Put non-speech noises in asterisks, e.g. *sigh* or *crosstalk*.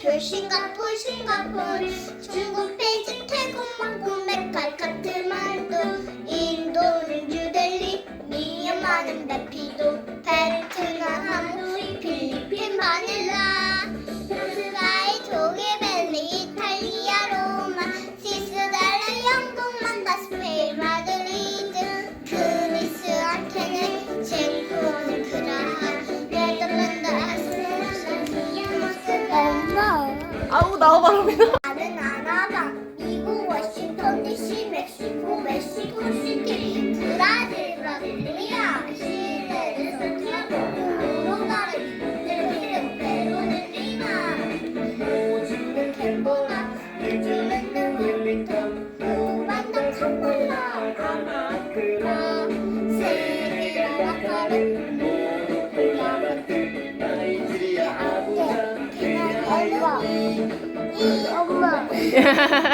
싱가포르 싱가포르 중국 베이징 태국 홍콩 메카 카트만두 인도는 뉴델리 미얀마는 네피도 베트남 하노이 필리핀 마닐라 아우 나와봐 로빈아. 나는 아나바 미국 워싱턴 DC 멕시코 멕시코 시티 브라질 브라질 리아 시레 산티아고 우루과이 페루 페루는 리마 라카르 나 *laughs*